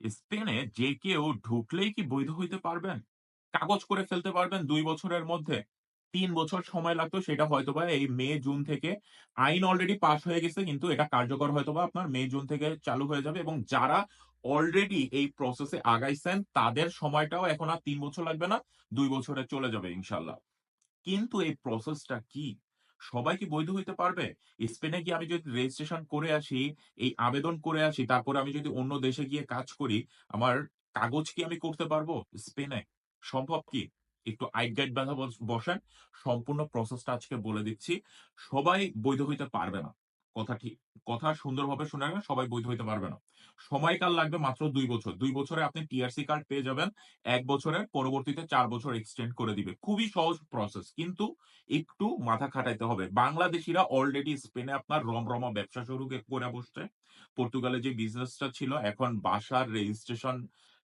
স্পেনে যে কেউ ঢুকলেই কি বৈধ হইতে পারবেন? কাগজ করে ফেলতে পারবেন ২ বছরের মধ্যে? ৩ বছর সময় লাগতো সেটা হয়তোবা এই মে, জুন থেকে আইন অলরেডি পাশ হয়ে গেছে কিন্তু এটা কার্যকর হয়তোবা আপনার মে, জুন থেকে চালু হয়ে যাবে এবং যারা অলরেডি এই প্রসেসে আগাইছেন তাদের সময়টাও এখন আর তিন বছর লাগবে না, দুই বছরে চলে যাবে ইনশাল্লাহ কিন্তু এই প্রসেসটা কি? সবাই কি বৈধ হইতে পারবে? স্পেনে গিয়ে আমি যদি রেজিস্ট্রেশন করে আসি, এই আবেদন করে আসি, তারপরে আমি যদি অন্য দেশে গিয়ে কাজ করি, আমার কাগজ কি আমি করতে পারব স্পেনে? সম্ভব কি? একটু আইট গাইড বাধা বস বসেন। সম্পূর্ণ প্রসেসটা আজকে বলে দিচ্ছি। সবাই বৈধ হইতে পারবে না। কথা ঠিক কথা সুন্দরভাবে শুনে রাখবেন, সবাই বৈধ হইতে পারবে না। সময়কাল লাগবে মাত্র দুই বছর। দুই বছরে আপনি টিআরসি কার্ড পেয়ে যাবেন। এক বছরের পরবর্তীতে চার বছর এক্সটেন্ড করে দিবে। খুবই সহজ প্রসেস। কিন্তু একটু মাথা খাটাইতে হবে। বাংলাদেশিরা অলরেডি স্পেনে আপনার রমরমা ব্যবসা শুরু করে বসছে। পর্তুগালে যে বিজনেসটা ছিল এখন বাসার রেজিস্ট্রেশন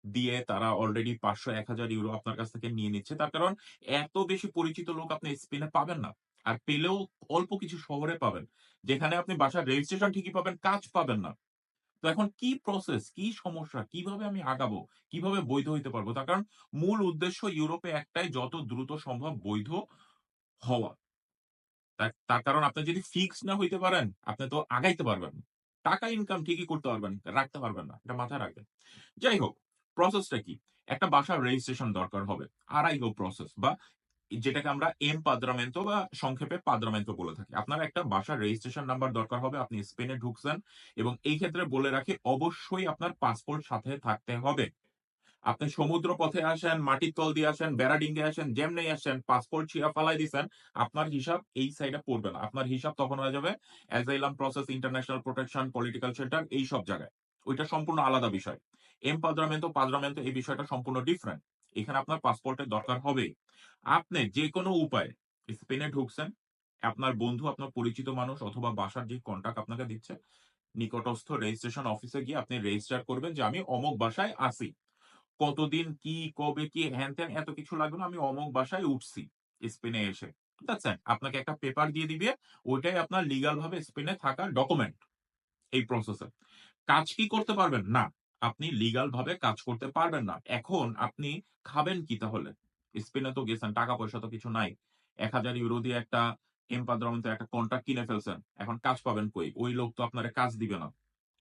দিয়ে তারা অলরেডি ৫০০-১০০০ ইউরো আপনার কাছ থেকে নিয়ে নিচ্ছে। তার কারণ এত বেশি পরিচিত লোক আপনি স্পেনে পাবেন না। আর পেলেও অল্প কিছু শহরে পাবেন। যেখানে আপনি বাসার রেজিস্ট্রেশন ঠিকই পাবেন, কাজ পাবেন না। তো এখন কি প্রসেস, কি সমস্যা, কীভাবে আমি আগাবো? কীভাবে বৈধ হইতে পারব? তার কারণ মূল উদ্দেশ্য ইউরোপে একটাই যত দ্রুত সম্ভব বৈধ হওয়া। তার কারণ আপনি যদি ফিক্সড না হইতে পারেন, আপনি তো আগাইতে পারবেন। টাকা ইনকাম ঠিকই করতে পারবেন, রাখতে পারবেন না। এটা মাথায় রাখবেন। যাই হোক, প্রসেসটা কি? একটা বাসার রেজিস্ট্রেশন দরকার হবে। আরাইগো প্রসেস বা যেটাকে আমরা এমপাদ্রামেন্তো বা সংক্ষেপে পাদ্রামেন্তো বলে থাকি। আপনার একটা বাসার রেজিস্ট্রেশন নাম্বার দরকার হবে। আপনি স্পেনে ঢুকছেন এবং এই ক্ষেত্রে বলে রাখি অবশ্যই আপনার পাসপোর্ট সাথে থাকতে হবে। আপনি সমুদ্র পথে আসেন, মাটির তল দিয়ে আসেন, বেড়াডিঙ্গে আসেন, যেমনেই আসেন, পাসপোর্ট ছিঁড়া ফালাই দিছেন, আপনার হিসাব এই সাইডে পড়বে না। আপনার হিসাব তখন হয়ে যাবে asylum process, international protection, political shelter এইসব জায়গায়। ওইটা সম্পূর্ণ আলাদা বিষয়। এমপাদ্রামেন্তো, পাদ্রামেন্তো এই বিষয়টা সম্পূর্ণ ডিফারেন্ট। এখানে আপনার পাসপোর্টের দরকার হবে আপনি যেকোনো উপায় স্পেনে ঢুকছেন, আপনার বন্ধু, আপনার পরিচিত মানুষ অথবা বাসার যে কন্টাক্ট আপনাকে দিচ্ছে, নিকটস্থ রেজিস্ট্রেশন অফিসে গিয়ে আপনি রেজিস্টার করবেন যে আমি অমুক বাসায় আছি। কতদিন কি, কবে কি, হ্যান-ত্যান এত কিছু লাগবে না। আমি অমুক বাসায় উঠছি স্পেনে এসে। ইট। আপনাকে একটা পেপার দিয়ে দিবে। ওইটাই আপনার লিগাল ভাবে স্পেনে থাকার ডকুমেন্ট। এই প্রসেসে। কাজ কি করতে পারবেন? না। আপনি লিগাল ভাবে কাজ করতে পারবেন না। এখন আপনি খাবেন কি তাহলে? স্পেনে তো গেছেন, টাকা-পয়সা তো কিছু নাই। ১,০০০ ইউরো দিয়ে একটা এমপাদ্রামেন্তো একটা কন্ট্রাক্ট কিনে ফেলছেন। এখন কাজ পাবেন কই? ওই লোক তো আপনারে কাজ দিবে না।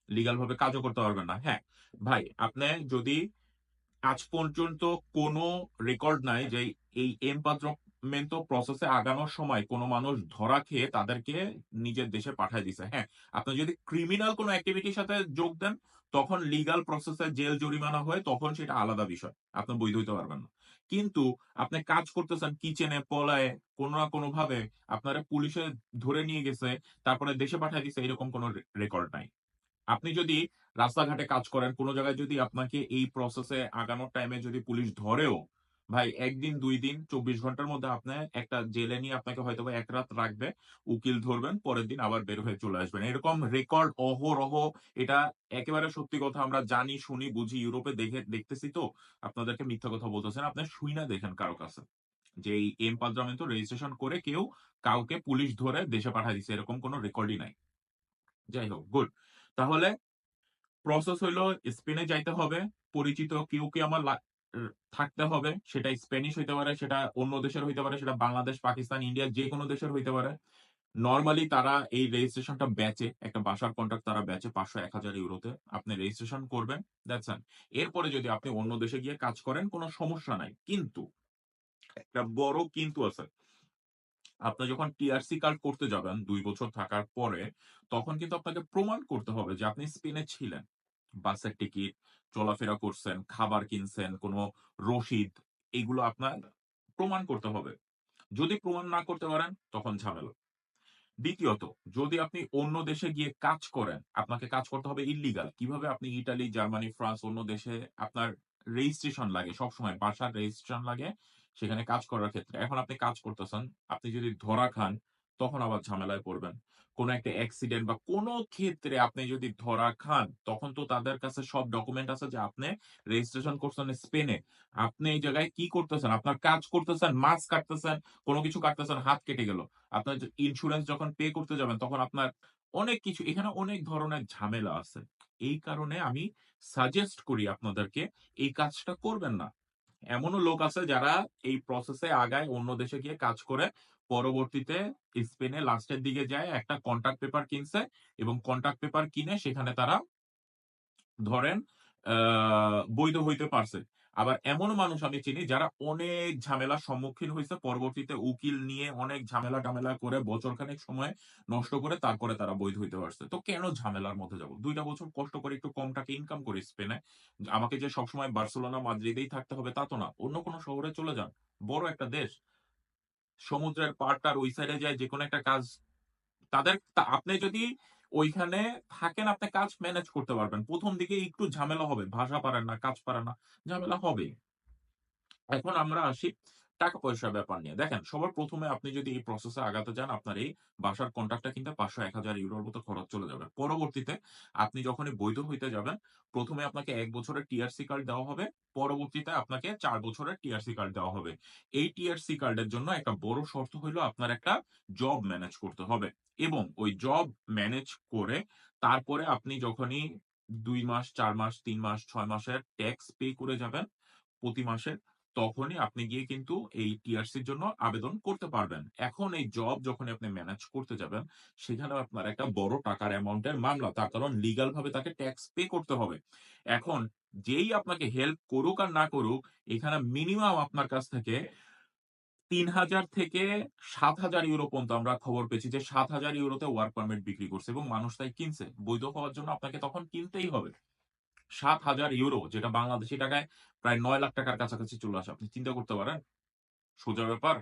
লিগাল ভাবে কাজও করতে পারবেন না। হ্যাঁ, ভাই আপনি যদি আজ পর্যন্ত কোন রেকর্ড নাই যে এই এমপাদ্রামেন্তো প্রসেসে আগানোর সময় কোনো মানুষ ধরা খেয়ে তাদেরকে নিজের দেশে পাঠায় দিছে। হ্যাঁ, আপনি যদি ক্রিমিনাল কোনো এক্টিভিটির সাথে যোগ দেন, তখন লিগাল প্রসেসে জেল জরিমানা হয় তখন সেটা আলাদা বিষয়। আপনি বৈধ হইতে পারবেন না। কিন্তু আপনি কাজ করতেছেন কিচেনে, পলায় কোন না কোনভাবে আপনারে পুলিশে ধরে নিয়ে গেছে, তারপরে দেশে পাঠায় দিছে এরকম কোনো রেকর্ড নাই। আপনি যদি রাস্তাঘাটে কাজ করেন, কোন জায়গায় যদি আপনাকে এই প্রসেসে আগানোর টাইমে যদি পুলিশ ধরেও, ভাই একদিন দুই দিন ২৪ ঘণ্টার মধ্যে আপনার একটা জেলে নিয়ে আপনাকে হয়তোবা ১ রাত রাখবে। উকিল ধরবেন, পরের দিন আবার বের হয়ে চলে আসবেন। এরকম রেকর্ড অহরহ এটা একেবারে সত্যি কথা আমরা জানি, শুনি, বুঝি ইউরোপে দেখে দেখতেছি তো আপনাদেরকে মিথ্যা কথা বলতেছি না। আপনি শুইনা দেখেন কারও কাছে। যে এই এমপাদ্রামেন্তো রেজিস্ট্রেশন করে কেউ কাউকে পুলিশ ধরে দেশে পাঠায় দিছে। এরকম কোন রেকর্ডই নাই। যাই হোক, গুড। তাহলে প্রসেস হইল স্পেনে যাইতে হবে। পরিচিত কেউ কি আমার থাকতে হবে। সেটা স্প্যানিশ হইতে পারে, সেটা অন্য দেশের হইতে পারে, সেটা বাংলাদেশ, পাকিস্তান, ইন্ডিয়া যেকোনো দেশের হইতে পারে। নরমালি তারা এই রেজিস্ট্রেশনটা বেচে। একটা বাসার কন্ট্রাক্ট তারা বেচে ৫০০-১,০০০ ইউরোতে। আপনি রেজিস্ট্রেশন করবেন। ইট। এরপরে যদি আপনি অন্য দেশে গিয়ে কাজ করেন কোনো সমস্যা নাই। কিন্তু একটা বড় কিন্তু আছে। আপনি যখন টিআরসি কার্ড করতে যাবেন দুই বছর থাকার পরে, তখন কিন্তু আপনাকে প্রমাণ করতে হবে যে আপনি স্পেনে ছিলেন। বাসের টিকিট, চলাফেরা করছেন, খাবার কিনছেন, কোন রসিদ এগুলো আপনার প্রমাণ করতে হবে। যদি প্রমাণ না করতে পারেন তখন ঝামেলা। দ্বিতীয়ত, যদি আপনি অন্য দেশে গিয়ে কাজ করেন, আপনাকে কাজ করতে হবে ইলিগাল কীভাবে আপনি ইটালি, জার্মানি, ফ্রান্স অন্য দেশে আপনার রেজিস্ট্রেশন লাগে সবসময় বাসার রেজিস্ট্রেশন লাগে সেখানে কাজ করার ক্ষেত্রে। এখন আপনি কাজ করতেছেন, আপনি যদি ধরা খান তখন আবার ঝামেলায় পড়বেন। কোন একটা অ্যাক্সিডেন্ট বা কোন ক্ষেত্রে আপনি যদি ধরা খান, তখন তো তাদের কাছে সব ডকুমেন্ট আছে যে আপনি রেজিস্ট্রেশন করছেন স্পেনে। আপনি এই জায়গায় কি করতেছেন? আপনার কাজ করতেছেন, মাছ কাটতেছেন, কোন কিছু কাটতেছেন, হাত কেটে গেল। আপনার যে ইন্সুরেন্স যখন পে করতে যাবেন তখন আপনার অনেক কিছু এখানে অনেক ধরনের ঝামেলা আছে। এই কারণে আমি সাজেস্ট করি আপনাদেরকে এই কাজটা করবেন না। এমনও লোক আছে যারা এই প্রসেসে আগায় অন্য দেশে গিয়ে কাজ করে পরবর্তীতে স্পেনে লাস্টের দিকে যায় একটা কন্ট্রাক্ট পেপার কিনছে এবং কন্ট্রাক্ট পেপার কিনে সেখানে তারা ধরেন বৈধ হইতে পারছে। আবার এমন মানুষ আমি চিনি যারা অনেক ঝামেলার সম্মুখীন হয়েছে পরবর্তীতে উকিল নিয়ে অনেক ঝামেলা-টামেলা করে বছরখানেক সময় নষ্ট করে তারপরে তারা বৈধ হইতে পারছে। তো কেন ঝামেলার মধ্যে যাব? দুইটা বছর কষ্ট করে একটু কম টাকা ইনকাম করি স্পেনে। আমাকে যে সবসময় বার্সেলোনা, মাদ্রিদেই থাকতে হবে তা তো না। অন্য কোনো শহরে চলে যান। বড় একটা দেশ। সমুদ্রের পাড়টার ওই সাইডে যায় যে কোনো একটা কাজ তাদের আপনি যদি ওইখানে থাকেন আপনি কাজ ম্যানেজ করতে পারবেন। প্রথম দিকে একটু ঝামেলা হবে। ভাষা পারেন না, কাজ পারেন না। ঝামেলা হবে এখন আমরা আসি টাকা-পয়সার ব্যাপার নিয়ে। দেখেন সবার প্রথমে আপনি যদি এই প্রসেস আগাতে যান আপনার এই বাসার কন্ট্রাক্টটা কিনতে ৫০০-১০০০ ইউরোর মতো খরচ চলে যাবে। পরবর্তীতে আপনি যখনই বৈধ হইতে যাবেন, প্রথমে আপনাকে এক বছরের টিআরসি কার্ড দেওয়া হবে। পরবর্তীতে আপনাকে চার বছরের টিআরসি কার্ড দেওয়া হবে। এই টিআরসি কার্ডের জন্য একটা বড় শর্ত হইল আপনার একটা জব ম্যানেজ করতে হবে এবং ওই জব ম্যানেজ করে তারপরে আপনি যখনই দুই মাস, চার মাস, তিন মাস, ছয় মাসের ট্যাক্স পে করে যাবেন প্রতি মাসে, তখনই আপনি গিয়ে কিন্তু এই টিআরসির জন্য আবেদন করতে পারবেন। এখন এই জব যখনই আপনি ম্যানেজ করতে যাবেন, সেখানেও আপনার একটা বড় টাকার অ্যামাউন্ট এর মামলা। তার কারণ লিগ্যাল ভাবে তাকে ট্যাক্স পে করতে হবে। এখন যেই আপনাকে হেল্প করুক আর না করুক, এখানে মিনিমাম আপনার কাছ থেকে ৩,০০০ থেকে ৭,০০০ ইউরো পর্যন্ত আমরা খবর পেয়েছি যে ৭,০০০ ইউরোতে ওয়ার্ক পারমিট বিক্রি করছে এবং মানুষ তাই কিনছে। বৈধ হওয়ার জন্য আপনাকে তখন কিনতেই হবে। ৭,০০০ ইউরো যেটা বাংলাদেশী টাকায় প্রায় নয় লাখ টাকার কাছাকাছি চলে আসে। আপনি চিন্তা করতে পারেন? সোজা ব্যাপার?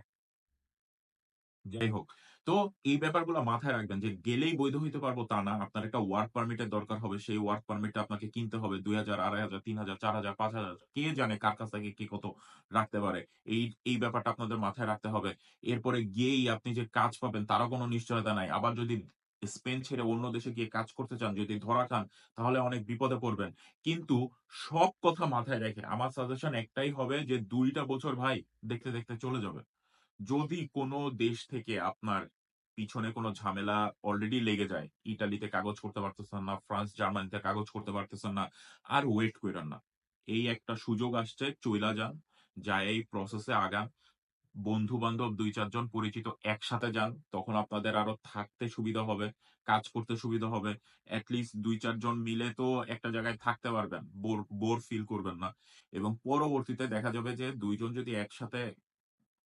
যাই হোক। তো এই ব্যাপারগুলো মাথায় রাখবেন যে গেলেই বৈধ হইতে পারব তা না। আপনার একটা ওয়ার্ক পারমিটের দরকার হবে। সেই ওয়ার্ক পারমিটটা আপনাকে কিনতে হবে দুই হাজার আড়াই হাজার তিন হাজার চার হাজার পাঁচ হাজার কে জানে কার কাছ থেকে কে কত রাখতে পারে। এই এই ব্যাপারটা আপনাদের মাথায় রাখতে হবে। এরপরে গিয়েই আপনি যে কাজ পাবেন তারও কোনো নিশ্চয়তা নাই। আবার যদি স্পেন ছেড়ে অন্য দেশে গিয়ে কাজ করতে চান, যদি ধরা খান তাহলে অনেক বিপদে পড়বেন। কিন্তু সব কথা মাথায় রেখে আমার সাজেশন একটাই হবে যে ২ টা বছর ভাই দেখতে, দেখতে চলে যাবে। যদি কোন দেশ থেকে আপনার পিছনে কোনো ঝামেলা অলরেডি লেগে যায়, ইটালিতে কাগজ করতে পারতেছেন না, ফ্রান্স, জার্মানিতে কাগজ করতে পারতেছেন না, আর ওয়েট কইরেন না। এই একটা সুযোগ আসছে চইলা যান। যায়া এই প্রসেসে এ আগান। বন্ধু-বান্ধব ২-৪ জন পরিচিত একসাথে যান। তখন আপনাদের আরও থাকতে সুবিধা হবে, কাজ করতে সুবিধা হবে। এট দুই ২-৪ মিলে তো একটা জায়গায় থাকতে পারবেন। বোর বোর ফিল করবেন না। এবং পরবর্তীতে দেখা যাবে যে দুইজন যদি একসাথে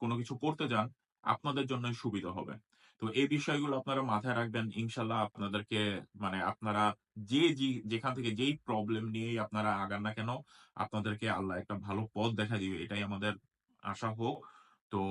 কোন কিছু করতে যান, আপনাদের জন্যই সুবিধা হবে। তো এই বিষয়গুলো আপনারা মাথায় রাখবেন। ইনশাল্লাহ আপনাদেরকে মানে আপনারা যে যে যেখান থেকে যেই প্রবলেম নিয়েই আপনারা আগান না কেন, আপনাদেরকে আল্লাহ একটা ভালো পথ দেখা দিবে। এটাই আমাদের আশা হোক। তো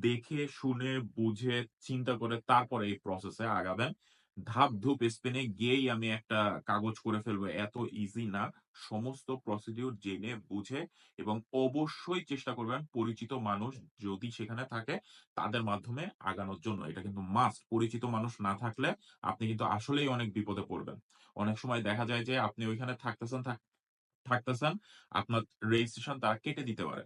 দেখে শুনে বুঝে চিন্তা করে তারপরে এই প্রসেসে আগাবেন। ধাপ-ধুপ স্পেনে গিয়েই আমি একটা কাগজ করে ফেলব এত ইজি না। সমস্ত প্রসিডিউর জেনে বুঝে এবং অবশ্যই চেষ্টা করবেন পরিচিত মানুষ যদি সেখানে থাকে তাদের মাধ্যমে আগানোর জন্য। এটা কিন্তু মাস্ট। পরিচিত মানুষ না থাকলে আপনি কিন্তু আসলেই অনেক বিপদে পড়বেন। অনেক সময় দেখা যায় যে আপনি ওইখানে থাকতেছেন থাক থাকতেছেন, আপনার রেজিস্ট্রেশন তারা কেটে দিতে পারে।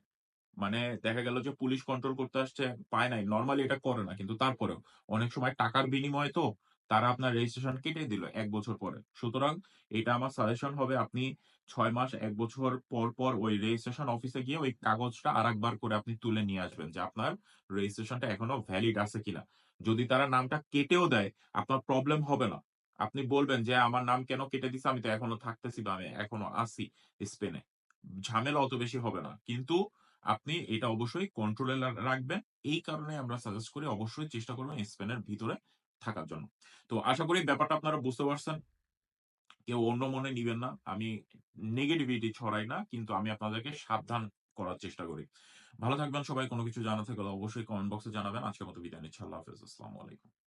মানে দেখা গেল যে পুলিশ কন্ট্রোল করতে আসছে, পায় নাই। নরমালি এটা করে না। কিন্তু তারপরেও অনেক সময় টাকার বিনিময়ে তো তারা আপনার রেজিস্ট্রেশন কেটে দিল এক বছর পরে। সুতরাং এটা আমার সাজেশন হবে আপনি ছয় মাস এক বছর পর, পর ওই রেজিস্ট্রেশন অফিসে গিয়ে ওই কাগজটা আরেকবার করে আপনি তুলে নিয়ে আসবেন যে আপনার রেজিস্ট্রেশনটা এখনও ভ্যালিড আছে কিনা। যদি তারা নামটা কেটেও দেয়, আপনার প্রবলেম হবে না। আপনি বলবেন যে আমার নাম কেন কেটে দিছে? আমি তো এখনও থাকতেছি বা আমি এখনও আছি স্পেনে। ঝামেলা অত বেশি হবে না। কিন্তু আপনি এটা অবশ্যই কন্ট্রোলে রাখবেন। এই কারণে আমরা সাজেস্ট করি অবশ্যই চেষ্টা করবেন স্পেনের ভিতরে থাকার জন্য। তো আশা করি ব্যাপারটা আপনারা বুঝতে পারছেন। কেউ অন্য মনে নিবেন না। আমি নেগেটিভিটি ছড়াই না। কিন্তু আমি আপনাদেরকে সাবধান করার চেষ্টা করি। ভালো থাকবেন সবাই। কোনো কিছু জানার থাকলে অবশ্যই কমেন্ট বক্সে জানাবেন। আজকের মতো বিদায় নিচ্ছি। আল্লাহ হাফেজ। আসসালামু আলাইকুম।